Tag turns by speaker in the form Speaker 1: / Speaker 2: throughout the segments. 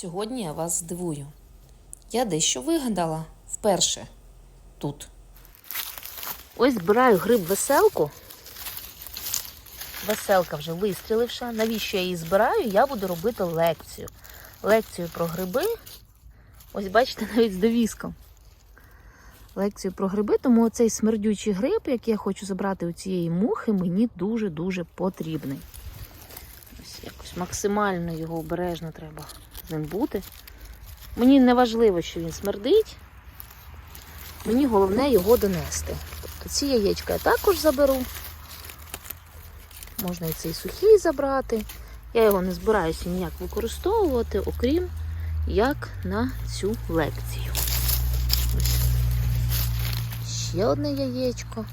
Speaker 1: Сьогодні я вас здивую. Я дещо вигадала вперше тут. Ось збираю гриб веселку. Веселка вже вистріливша. Навіщо я її збираю? Я буду робити лекцію. Лекцію про гриби. Ось бачите, навіть з довіском. Лекцію про гриби, тому цей смердючий гриб, який я хочу забрати у цієї мухи, мені дуже-дуже потрібний. Ось якось максимально його обережно треба ним бути. Мені не важливо, що він смердить. Мені головне його донести. Тобто ці яєчка я також заберу. Можна і цей сухий забрати. Я його не збираюся ніяк використовувати, окрім як на цю лекцію. Ще одне яєчко.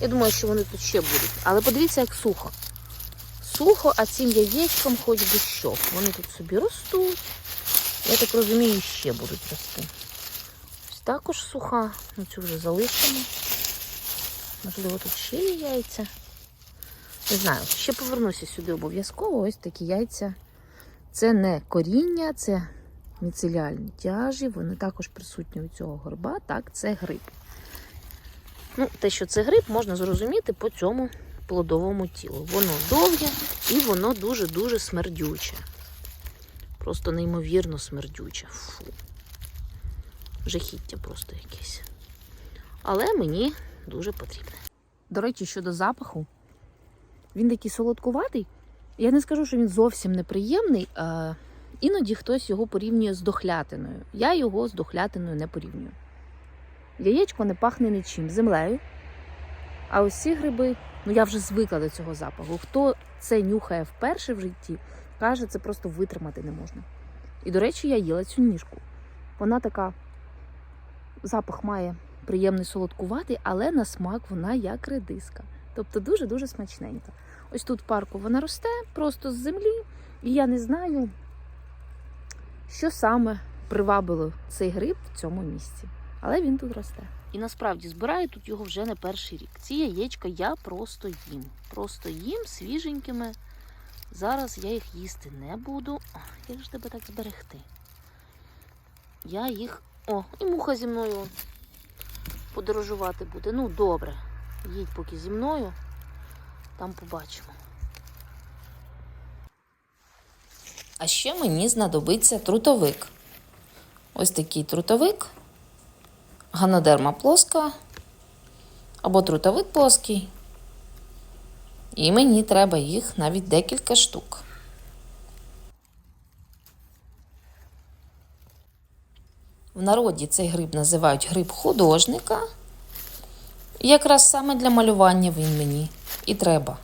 Speaker 1: Я думаю, що вони тут ще будуть. Але подивіться, як сухо. Сухо, а цим яєчком хоч би що. Вони тут собі ростуть. Я так розумію, ще будуть рости. Ось також суха. Ну цю вже залишимо. Можливо, тут ще є яйця. Не знаю, ще повернуся сюди обов'язково. Ось такі яйця. Це не коріння, це міцеліальні тяжі. Вони також присутні у цього горба. Так, це гриб. Ну, те, що це гриб, можна зрозуміти по цьому плодовому тілу. Воно довге і воно дуже-дуже смердюче. Просто неймовірно смердюче. Фу. Жахіття просто якесь. Але мені дуже потрібне. До речі, щодо запаху, він такий солодкуватий. Я не скажу, що він зовсім неприємний. А іноді хтось його порівнює з дохлятиною. Я його з дохлятиною не порівнюю. Яєчко не пахне нічим, землею. А ці гриби, ну я вже звикла до цього запаху. Хто це нюхає вперше в житті, каже, це просто витримати не можна. І, до речі, я їла цю ніжку. Вона така, запах має приємний солодкуватий, але на смак вона як редиска. Тобто дуже-дуже смачненька. Ось тут в парку вона росте просто з землі, і я не знаю, що саме привабило цей гриб в цьому місці. Але він тут росте. І насправді збираю тут його вже не перший рік. Ці яєчка я просто їм. Просто їм свіженькими. Зараз я їх їсти не буду. О, Як ж тебе так зберегти? Я їх. О, і муха зі мною подорожувати буде. Ну, добре. Їдь поки зі мною, там побачимо. А ще мені знадобиться трутовик. Ось такий трутовик, ганодерма плоска або трутовик плоский. І мені треба їх навіть декілька штук. В народі цей гриб називають гриб художника. І якраз саме для малювання він мені і треба.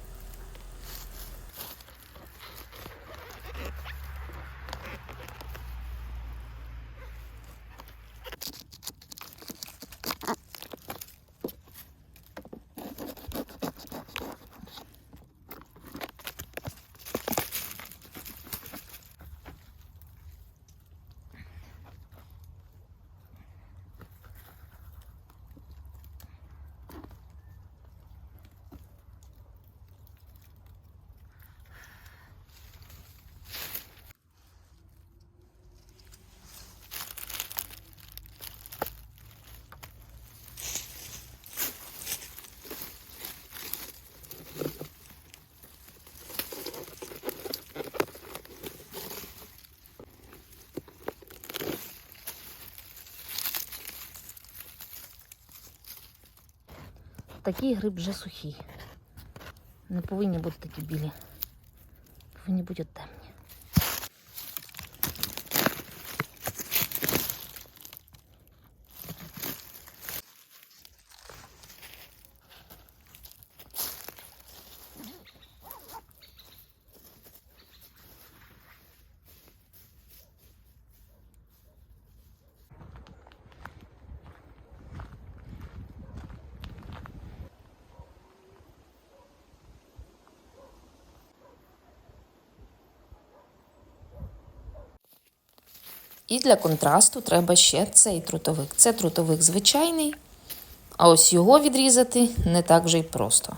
Speaker 1: Такий гриб вже сухий. Не повинні бути такі білі. Повинні бути темні. І для контрасту треба ще цей трутовик. Це трутовик звичайний, а ось його відрізати не так вже й просто.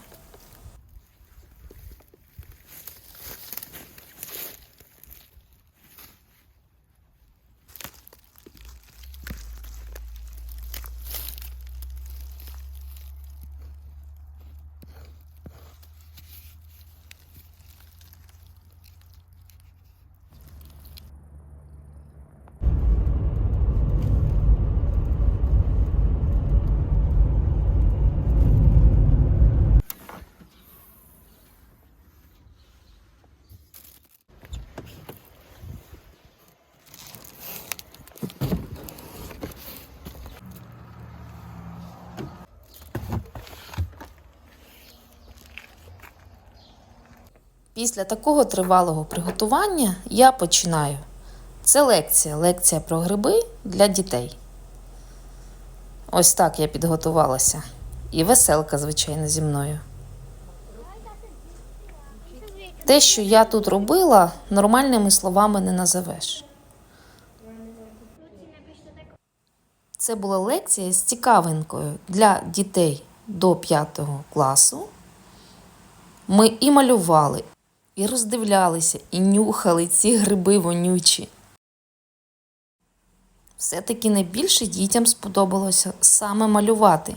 Speaker 1: Після такого тривалого приготування я починаю. Це лекція, лекція про гриби для дітей. Ось так я підготувалася. І веселка, звичайно, зі мною. Те, що я тут робила, нормальними словами не назовеш. Це була лекція з цікавинкою для дітей до 5 класу. Ми і малювали, і роздивлялися, і нюхали ці гриби вонючі. Все-таки найбільше дітям сподобалося саме малювати,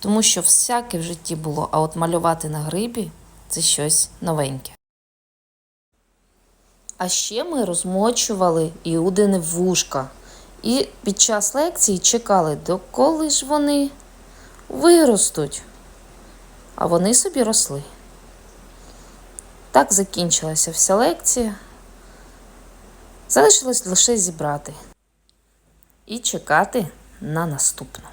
Speaker 1: тому що всяке в житті було, а от малювати на грибі це щось новеньке. А ще ми розмочували іудини вушка. І під час лекції чекали, доколи ж вони виростуть. А вони собі росли. Так закінчилася вся лекція. Залишилось лише зібрати і чекати на наступну.